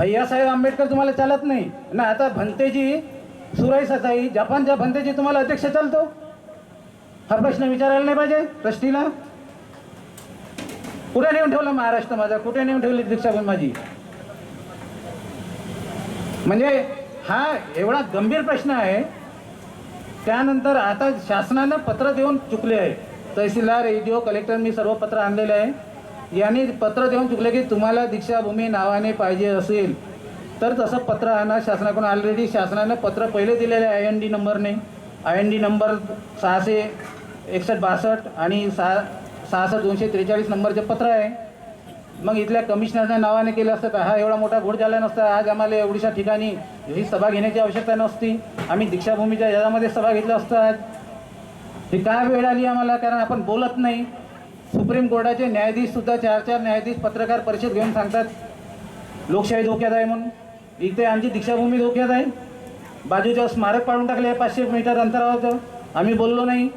भैयासाहेब आंबेडकर तुम्हाला चालत नाही. ना आता भंतेजी सुराई ससाई जपानच्या भंतेजी तुम्हाला अध्यक्ष चालतो. हा प्रश्न विचारायला नाही पाहिजे ट्रस्टीला. कुठे नेऊन ठेवलं महाराष्ट्र माझा? कुठे नेऊन ठेवली दीक्षाभूमी माझी? म्हणजे हा एवढा गंभीर प्रश्न आहे. त्यानंतर आता शासनानं पत्र देऊन चुकले आहे. तहसीलदार एडीओ कलेक्टर मी सर्व पत्र आणलेले आहे. यांनी पत्र देऊन चुकले की तुम्हाला दीक्षाभूमी नावाने पाहिजे असेल. तर तसं पत्र आणा. शासनाकडून ऑलरेडी शासनानं पत्र पहिले दिलेले आहे आय एन डी नंबरने. आय एन डी नंबर सहाशे एकसष्ट बासष्ट आणि सहा सहासष्ट दोनशे त्रेचाळीस नंबरचे पत्र आहे. मग इथल्या कमिशनरच्या नावाने केलं असतं तर हा एवढा मोठा घोड झाला नसता. आज आम्हाला एवढीशा ठिकाणी ही सभा घेण्याची आवश्यकता नसती. आम्ही दीक्षाभूमीच्या याच्यामध्ये सभा घेतलं असतं आज ही काय वेळ आली आम्हाला? कारण आपण बोलत नाही. सुप्रीम कोर्टाचे न्यायाधीश सुद्धा चार चार न्यायाधीश पत्रकार परिषद घेऊन सांगतात लोकशाही धोक्यात आहे म्हणून. इथे आमची दीक्षाभूमी धोक्यात आहे. बाजूच्या स्मारक पाडून टाकले आहे पाचशे मीटर अंतरावर आम्ही बोललो नाही.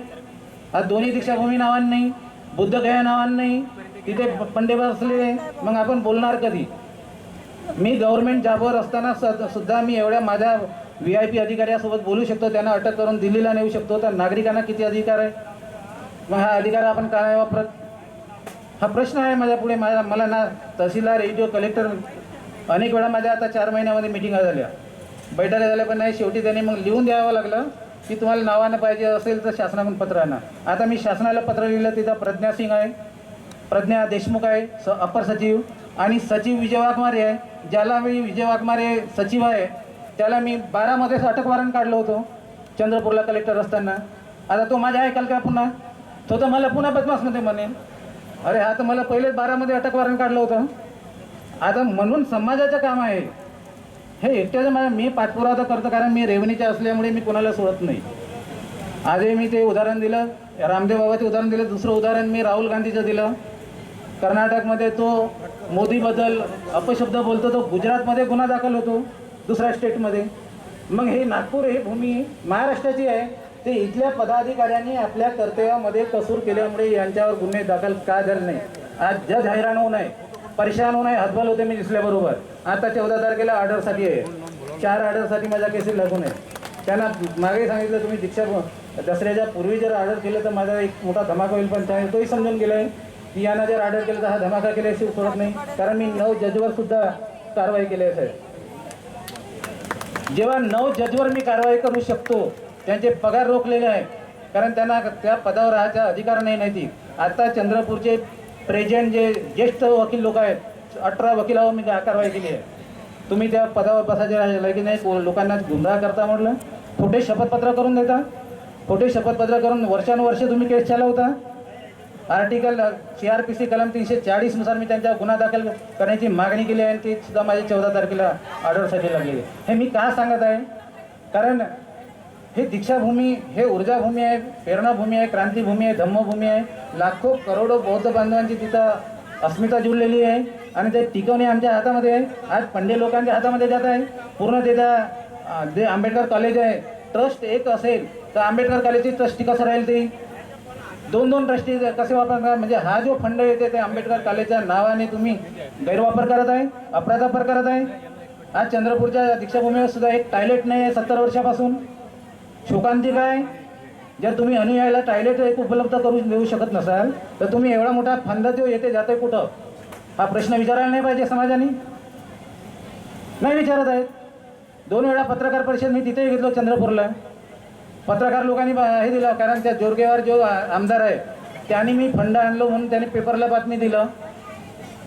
आज दोन्ही दीक्षाभूमी नावान नाही. बुद्धगया नावान नाही. तिथे पंडे बसलेले मग आपण बोलणार कधी? मी गव्हर्नमेंट जॉबवर असताना स- सुद्धा मी एवढ्या माझ्या व्ही आय पी अधिकाऱ्यासोबत बोलू शकतो. त्यांना अटक करून दिल्लीला नेऊ शकतो. तर नागरिकांना किती अधिकार आहे? मग हा अधिकार आपण काय वापरत हा प्रश्न आहे माझ्या पुढे. माझ्या मला ना तहसीलदार एडीओ कलेक्टर अनेक वेळा माझ्या आता चार महिन्यामध्ये मिटिंगा झाल्या. बैठका झाल्या पण नाही. शेवटी त्याने मग लिहून द्यावं लागलं की तुम्हाला नावानं पाहिजे असेल तर शासनाकडून पत्र आणा. आता मी शासनाला पत्र लिहिलं तिथं प्रज्ञा सिंग आहे. प्रज्ञा देशमुख आहे स अपर सचिव. आणि सचिव विजय वाघमारे आहे. ज्याला मी विजय वाघमारे सचिव आहे त्याला मी बारामध्येच अटक वॉरंट काढलं होतो. चंद्रपूरला कलेक्टर असताना. आता तो माझ्या ऐकाल का पुन्हा? तो तर मला पुन्हा बदमासमध्ये म्हणेल अरे हा तर मला पहिलेच बारामध्ये अटक वॉरंट काढलं होतं. आता म्हणून समाजाचं काम आहे. हे एकट्याचं माझ्या मी पाठपुरावा करतो कारण मी रेवणीचे असल्यामुळे मी कोणाला सोडत नाही. आजही मी ते उदाहरण दिलं. रामदेव बाबाचे उदाहरण दिलं. दुसरं उदाहरण मी राहुल गांधीचं दिलं. कर्नाटकमध्ये तो मोदीबद्दल अपशब्द बोलतो तो गुजरातमध्ये गुन्हा दाखल होतो दुसऱ्या स्टेटमध्ये मग हे नागपूर ही भूमी महाराष्ट्राची आहे. ते इथल्या पदाधिकाऱ्यांनी आपल्या कर्तव्यामध्ये कसूर केल्यामुळे यांच्यावर गुन्हे दाखल का झाले नाही? आज जज हैराण होऊ नये परेशान होऊ नये हतबल होते मी दिसल्याबरोबर. आता चौदा तारखेला ऑर्डरसाठी आहे. चार ऑर्डरसाठी माझ्या केसेस लागू नये त्यांना मागे सांगितलं तुम्ही दीक्षा दसऱ्याच्या पूर्वी जर ऑर्डर केलं तर माझा एक मोठा धमाका होईल. पण त्याने तोही समजून गेलं आहे की यांना जर ऑर्डर केलं तर हा धमाका केल्याशिवाय सोडत नाही. कारण मी नऊ जजवर सुद्धा कारवाई केली आहे साहेब. जेव्हा नऊ जजवर मी कारवाई करू शकतो त्यांचे पगार रोखलेले आहे कारण त्यांना त्या पदावर राहायचा अधिकार नाही नाही ती. आता चंद्रपूरचे प्रेझेंट जे ज्येष्ठ वकील लोक आहेत अठरा वकिलावर मी कारवाई केली आहे. तुम्ही त्या पदावर बसायचे राहिले की नाही? लोकांना गुमराह करता म्हटलं? खोटे शपथपत्र करून देता? खोटे शपथपत्र करून वर्षानुवर्ष तुम्ही केस चालवता? Article C R P C कलम तीनशे चाळीसनुसार मी त्यांच्या गुन्हा दाखल करण्याची मागणी केली आहे आणि ती सुद्धा माझी चौदा तारखेला ऑर्डरसाठी लागलेली हे मी का सांगत आहे? कारण हे दीक्षाभूमी हे ऊर्जाभूमी आहे प्रेरणाभूमी आहे क्रांतीभूमी आहे धम्मभूमी आहे. लाखो करोडो बौद्ध बांधवांची तिथं अस्मिता जुळलेली आहे आणि ते टिकवणे आमच्या हातामध्ये आहे. आज पंडे लोकांच्या हातामध्ये जात आहे. पूर्ण तिथं जे आंबेडकर कॉलेज आहे ट्रस्ट एक असेल तर आंबेडकर कॉलेजची ट्रस्टी कसं राहील ती? दोन दोन ट्रस्टी कसे वापरणार? म्हणजे हा जो फंड येते ते आंबेडकर कॉलेजच्या नावाने तुम्ही गैरवापर करत आहे अपराधापर करत आहे. आज चंद्रपूरच्या दीक्षाभूमीवर सुद्धा एक टॉयलेट नाही आहे सत्तर वर्षापासून शोकांतिक काय? जर तुम्ही अनुयायाला टॉयलेट एक उपलब्ध करून देऊ शकत नसाल तर तुम्ही एवढा मोठा फंड देऊ येते जाते कुठं? हा प्रश्न विचारायला नाही पाहिजे समाजाने? नाही विचारत आहेत. दोन वेळा पत्रकार परिषद मी तिथेही घेतलो चंद्रपूरला. पत्रकार लोकांनी बा- हे दिलं कारण त्या जोरगेवार जो आमदार आहे त्यांनी मी फंड आणलो म्हणून त्याने पेपरला बातमी दिलं.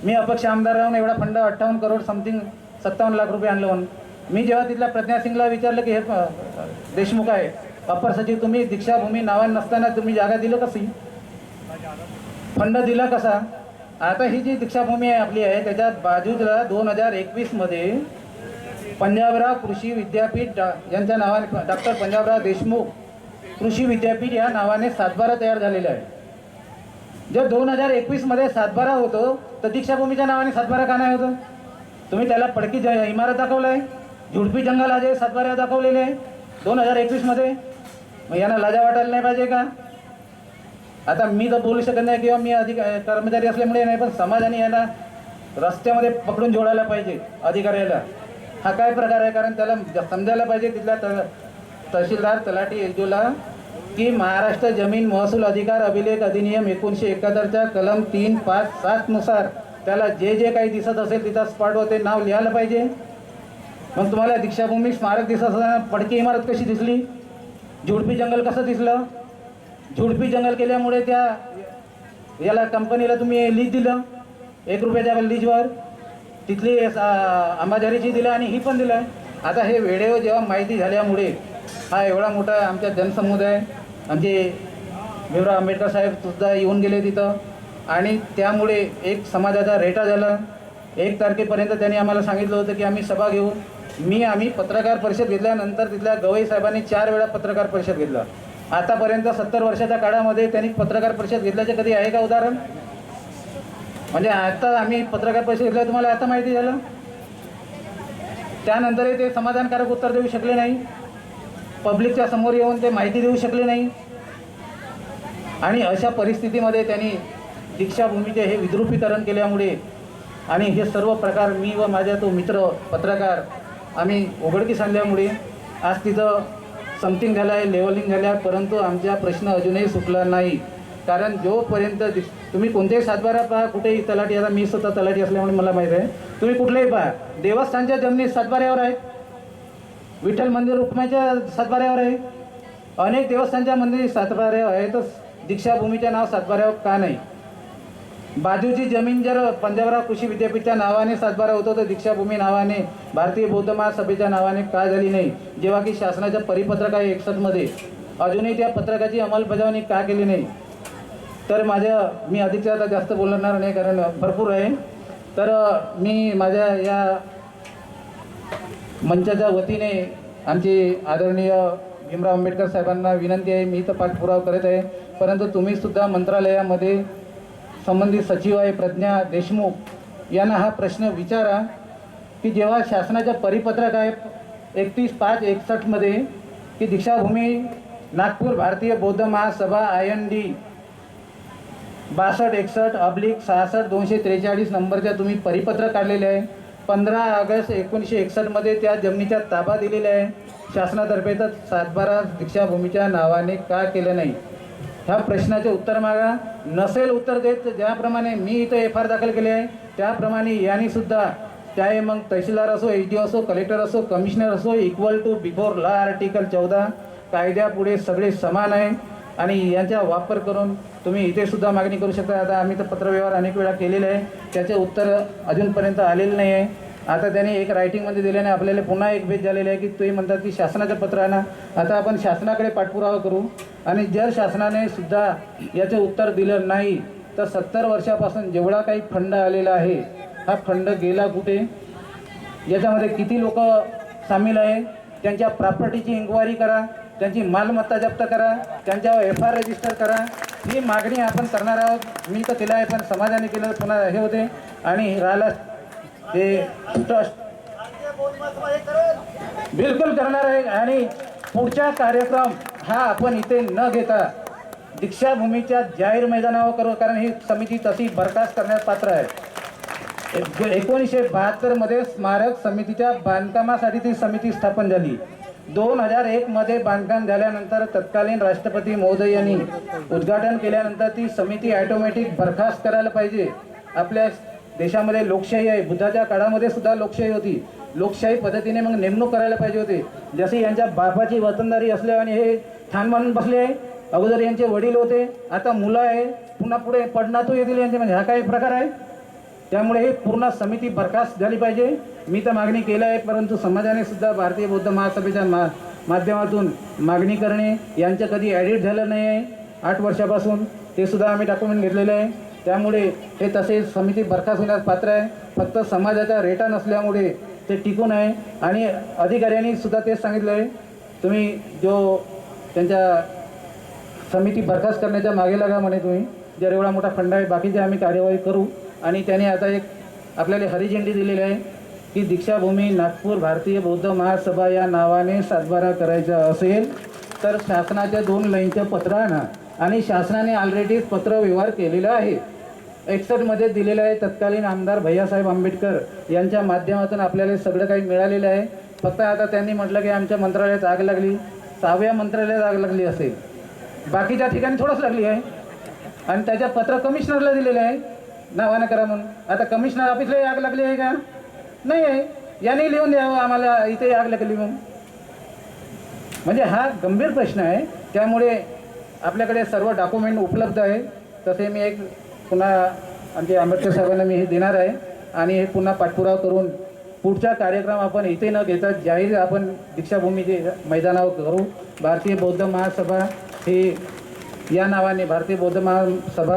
मी अपक्ष आमदार राहून एवढा फंड अठ्ठावन्न करोड समथिंग सत्तावन्न लाख रुपये आणलं म्हणून. मी जेव्हा तिथल्या प्रज्ञा सिंगला विचारलं की हे प- देशमुख आहे अप्पर सचिव तुम्ही दीक्षाभूमी नावा नसताना तुम्ही जागा दिलं कशी? फंड दिला कसा? आता ही जी दीक्षाभूमी आहे आपली आहे त्याच्या बाजूला दोन हजार एकवीसमध्ये पंजाबराव कृषी विद्यापीठ डा यांच्या नावाने डॉक्टर पंजाबराव देशमुख कृषी विद्यापीठ या नावाने सातबारा तयार झालेला आहे. जर दोन हजार एकवीसमध्ये सातबारा होतो तर दीक्षाभूमीच्या नावाने सातबारा का नाही होतं? तुम्ही त्याला पडकी ज इमारत दाखवलं आहे झुडपी जंगल आहे सातबारा दाखवलेले आहे. दोन हजार एकवीसमध्ये मग यांना लाजा वाटायला नाही पाहिजे का? आता मी तर बोलू शकत नाही किंवा मी अधिक कर्मचारी असल्यामुळे नाही पण समाजाने यांना रस्त्यामध्ये पकडून जोडायला पाहिजे अधिकाऱ्याला. हा काय प्रकार आहे? कारण त्याला समजायला पाहिजे तिथल्या त तहसीलदार तलाठी एलजोला की महाराष्ट्र जमीन महसूल अधिकार अभिलेख अधिनियम एकोणीसशे एकाहत्तरच्या कलम तीन पाच सातनुसार त्याला जे जे काही दिसत असेल तिथं स्पॉटवर ते नाव लिहायला पाहिजे. मग तुम्हाला दीक्षाभूमी स्मारक दिसत असताना पडकी इमारत कशी दिसली? झुडपी जंगल कसं दिसलं? झुडपी जंगल केल्यामुळे त्या याला कंपनीला तुम्ही लीज दिलं एक रुपयाच्या लीजवर तिथली अ, अंबाझरीची दिलं आणि ही पण दिलं. आता हे वेळेवर जेव्हा माहिती झाल्यामुळे हा एवढा मोठा आमच्या जनसमुदाय आमचे भीमराव आंबेडकर साहेब सुद्धा येऊन गेले तिथं. आणि त्यामुळे एक समाजाचा रेटा झाला. एक तारखेपर्यंत त्यांनी आम्हाला सांगितलं होतं की आम्ही सभा घेऊ. मी आम्ही पत्रकार परिषद घेतल्यानंतर तिथल्या गवई साहेबांनी चार वेळा पत्रकार परिषद घेतलं. आतापर्यंत सत्तर वर्षाच्या काळामध्ये त्यांनी पत्रकार परिषद घेतल्याचे कधी आहे का उदाहरण? म्हणजे आता आम्ही पत्रकार परिषद घेतल्या तुम्हाला आता माहिती झालं? त्यानंतरही ते समाधानकारक उत्तर देऊ शकले नाही. पब्लिकच्या समोर येऊन ते माहिती देऊ शकले नाही. आणि अशा परिस्थितीमध्ये त्यांनी दीक्षाभूमीचे हे विद्रुपीकरण केल्यामुळे आणि हे सर्व प्रकार मी व माझ्या तो मित्र पत्रकार आम्ही उघडकीस आणल्यामुळे आज तिथं समथिंग झालं आहे लेवलिंग झालं आहे परंतु आमचा प्रश्न अजूनही सुटला नाही. कारण जोपर्यंत दि- तुम्ही कोणत्याही सातबारा पहा कुठेही तलाठी आता मी स्वतः तलाठी असल्यामुळे मला माहीत आहे. तुम्ही कुठलेही पहा देवस्थानच्या जमिनी सातबाऱ्यावर आहेत. विठ्ठल मंदिर रुक्माच्या सातबाऱ्यावर आहे. अनेक देवस्थानच्या मंदिर सातबाऱ्यावर आहे तर दीक्षाभूमीच्या नाव सातबाऱ्यावर का नाही? बाजूची जमीन जर पंजाबराव कृषी विद्यापीठच्या नावाने सातबारा होतो तर दीक्षाभूमी नावाने भारतीय बौद्ध महासभेच्या नावाने का झाली नाही? जेव्हा की शासनाच्या परिपत्रक आहे एकसष्टमध्ये. अजूनही त्या पत्रकाची अंमलबजावणी का केली नाही? तर माझ्या मी अधिकच्या आता जास्त बोलणार नाही कारण भरपूर आहे. तर मी माझ्या या मंचाच्या वतीने आमचे आदरणीय भीमराव आंबेडकर साहेबांना विनंती आहे मी तर पाठपुरावा करत आहे. परंतु तुम्हीसुद्धा मंत्रालयामध्ये संबंधित सचिव आहे प्रज्ञा देशमुख यांना हा प्रश्न विचारा की जेव्हा शासनाच्या परिपत्रक आहे एकतीस पाच एकसष्टमध्ये की दीक्षाभूमी नागपूर भारतीय बौद्ध महासभा आय एन डी बासष्ट एकसष्ट अब्लिक सहासष्ट दोनशे त्रेचाळीस नंबरच्या तुम्ही परिपत्रक काढलेले आहे. पंधरा ऑगस्ट एकोणीसशे एकसष्टमध्ये त्या जमिनीचा ताबा दिलेला आहे. शासनातर्फे तर सातबारा दीक्षाभूमीच्या नावाने का केलं नाही? ह्या प्रश्नाचे उत्तर मागा. नसेल उत्तर देत ज्याप्रमाणे मी इथं एफ आर दाखल केले आहे त्याप्रमाणे यांनी सुद्धा त्याही मग तहसीलदार असो एच डी असो कलेक्टर असो कमिशनर असो equal to before law article चौदा. कायद्यापुढे सगळे समान आहे. आणि यांचा वापर करून तुम्ही इथे सुद्धा मागणी करू शकता. आता आम्ही तर पत्रव्यवहार अनेक वेळा केलेले आहे. त्याचे उत्तर अजूनपर्यंत आलेलं नाही आहे आता त्यांनी एक रायटिंगमध्ये दिल्याने आपल्याला पुन्हा एक भेट झालेली आहे की तुम्ही म्हणतात की शासनाचं पत्र आहे ना आता आपण शासनाकडे पाठपुरावा करू. आणि जर शासनाने सुद्धा याचं उत्तर दिलं नाही तर सत्तर वर्षापासून जेवढा काही फंड आलेला आहे हा फंड गेला कुठे? याच्यामध्ये किती लोक सामील आहे? त्यांच्या प्रॉपर्टीची इन्क्वायरी करा त्यांची मालमत्ता जप्त करा त्यांच्यावर एफ आर रजिस्टर करा. ही मागणी आपण करणार आहोत. मी तर केलं आहे पण समाजाने केलं पुन्हा हे होते. आणि राहिला ते ट्रस्ट बिलकुल करणार आहे. आणि पुढचा कार्यक्रम हा आपण इथे न घेता दीक्षाभूमीच्या जाहीर मैदानावर करू कारण ही समिती तशी बरखास्त करण्यास पात्र आहे. एक- एकोणीसशे बहात्तरमध्ये स्मारक समितीच्या बांधकामासाठी ती समिती स्थापन झाली. दोन हजार एकमध्ये बांधकाम झाल्यानंतर तत्कालीन राष्ट्रपती महोदय यांनी उद्घाटन केल्यानंतर ती समिती ॲटोमॅटिक बरखास्त करायला पाहिजे. आपल्या देशामध्ये लोकशाही आहे. बुद्धाच्या काळामध्ये सुद्धा लोकशाही होती. लोकशाही पद्धतीने मग नेमणूक करायला पाहिजे होते. जसे यांच्या बापाची वतनदारी असल्या आणि हे ठाण मानून बसले आहे. अगोदर यांचे वडील होते. आता मुलं आहे. पुन्हा पुढे पडणातू येतील यांचे. म्हणजे हा काही प्रकार आहे. त्यामुळे हे पूर्ण समिती बरखास्त झाली पाहिजे. मी तर मागणी केलं आहे. परंतु समाजाने सुद्धा भारतीय बौद्ध महासभेच्या मा माध्यमातून मागणी करणे यांचं कधी ॲडिट झालं नाही आहे. आठ वर्षापासून ते सुद्धा आम्ही डॉक्युमेंट घेतलेलं आहे. त्यामुळे हे तसे समिती बरखास्त होण्यास पात्र आहे. फक्त समाजाचा रेटा नसल्यामुळे ते टिकून आहे. आणि अधिकाऱ्यांनी सुद्धा तेच सांगितलं आहे. तुम्ही जो त्यांच्या समिती बरखास्त करण्याच्या मागे लागा म्हणे तुम्ही जर एवढा मोठा फंड आहे बाकीचे आम्ही कार्यवाही करू. आणि त्याने आता एक आपल्याला हरी झेंडी दिलेली आहे की दीक्षाभूमी नागपूर भारतीय बौद्ध महासभा या नावाने सातबारा करायचा असेल तर शासनाच्या दोन लाईनचं पत्र आणा आणि शासनाने ऑलरेडी पत्र व्यवहार केलेला आहे. एकसष्टमध्ये दिलेलं आहे तत्कालीन आमदार भैयासाहेब आंबेडकर यांच्या माध्यमातून आपल्याला सगळं काही मिळालेलं आहे. फक्त आता त्यांनी म्हटलं की आमच्या मंत्रालयात आग लागली सहाव्या मंत्रालयात आग लागली असेल. बाकीच्या ठिकाणी थोडंच लागली आहे. आणि त्याच्या पत्र कमिशनरला दिलेलं आहे. नावानं करा म्हणून. आता कमिशनर ऑफिसलाही आग लागली आहे का? नाही आहे. याने लिहून द्यावं आम्हाला इथे आग लागली म्हणून. म्हणजे हा गंभीर प्रश्न आहे. त्यामुळे आपल्याकडे सर्व डॉक्युमेंट उपलब्ध आहे. तसे मी एक पुन्हा आमचे आंबेडकर साहेबांना मी हे देणार आहे. आणि हे पुन्हा पाठपुरावा करून पुढचा कार्यक्रम आपण इथे न घेता जाहीर आपण दीक्षाभूमीचे मैदानावर करू भारतीय बौद्ध महासभा ही या नावाने भारतीय बौद्ध महासभा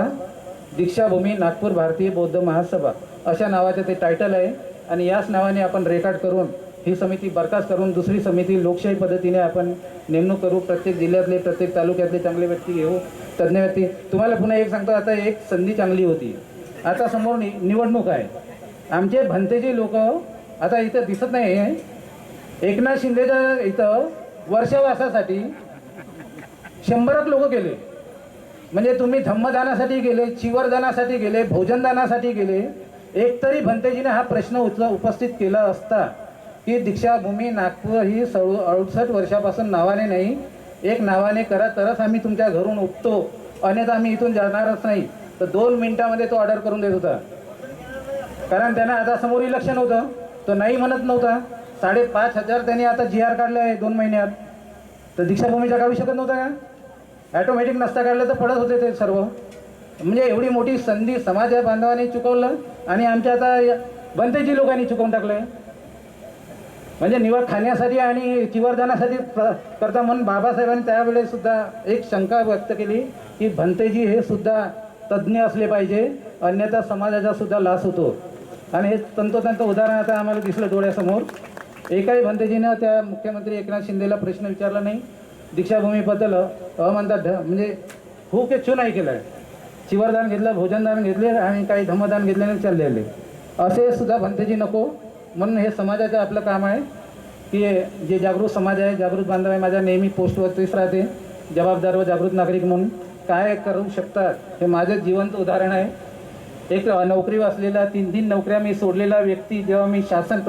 दीक्षाभूमी नागपूर भारतीय बौद्ध महासभा अशा नावाचं ते टायटल आहे. आणि याच नावाने आपण रेकॉर्ड करून ही समिती बरखास्त करून दुसरी समिती लोकशाही पद्धतीने आपण नेमणूक करू प्रत्येक जिल्ह्यातले प्रत्येक तालुक्यातले चांगले व्यक्ती घेऊ तज्ज्ञ व्यक्ती. तुम्हाला पुन्हा एक सांगतो आता एक संधी चांगली होती. आता समोर नि निवडणूक आहे. आमचे भंतेचे लोक आता इथं दिसत नाही आहे. एकनाथ शिंदेच्या इथं वर्षावासासाठी शंभरक लोक गेले. म्हणजे तुम्ही धम्मदानासाठी गेले चिवरदानासाठी गेले भोजनदानासाठी गेले एकतरी भंतेजीने हा प्रश्न उच उपस्थित केला असता. की दीक्षाभूमी नागपूर ही सळ अडुसष्ट वर्षापासून नावाने नाही एक नावाने करा तरच आम्ही तुमच्या घरून उठतो. अन्यथा आम्ही इथून जाणारच नाही. तर दोन मिनिटामध्ये तो ऑर्डर करून देत होता. कारण त्यांना आता समोर इलेक्शन होतं तो नाही म्हणत नव्हता. साडेपाच हजार त्यांनी आता जी आर काढले आहे दोन महिन्यात. तर दीक्षाभूमीचा काढू शकत नव्हता का? ॲटोमॅटिक नसता काढलं तर पडत होते ते सर्व. म्हणजे एवढी मोठी संधी समाज बांधवांनी चुकवलं आणि आमच्या आता बनतेची लोकांनी चुकवून टाकलं म्हणजे निवड खाण्यासाठी आणि किवर्धनासाठी करता म्हणून बाबासाहेबांनी त्यावेळेस सुद्धा एक शंका व्यक्त केली की भंतेजी हे सुद्धा तज्ज्ञ असले पाहिजे अन्यथा समाजाचा सुद्धा लास होतो. आणि हे तंतोतंत उदाहरण आता आम्हाला दिसलं डोळ्यासमोर. एकाही भंतेजीनं त्या मुख्यमंत्री एकनाथ शिंदेला प्रश्न विचारला नाही. दीक्षाभूमीबद्दल अहमदा ढ म्हणजे हू के चू नाही केलं चिवरदान घेतलं भोजनदान घेतले आणि काही धम्मदान घेतल्याने चाललेले असे सुद्धा भंतेजी नको. म्हणून हे समाजाचं आपलं काम आहे की जे जागृत समाज आहे जागृत बांधव आहे माझ्या नेहमी पोस्टवरतीच राहते जबाबदार व जागृत नागरिक म्हणून. काय करू शकतात हे माझं जिवंत उदाहरण आहे. एक नोकरी असलेला तीन तीन नोकऱ्या मी सोडलेला व्यक्ती जेव्हा मी शासन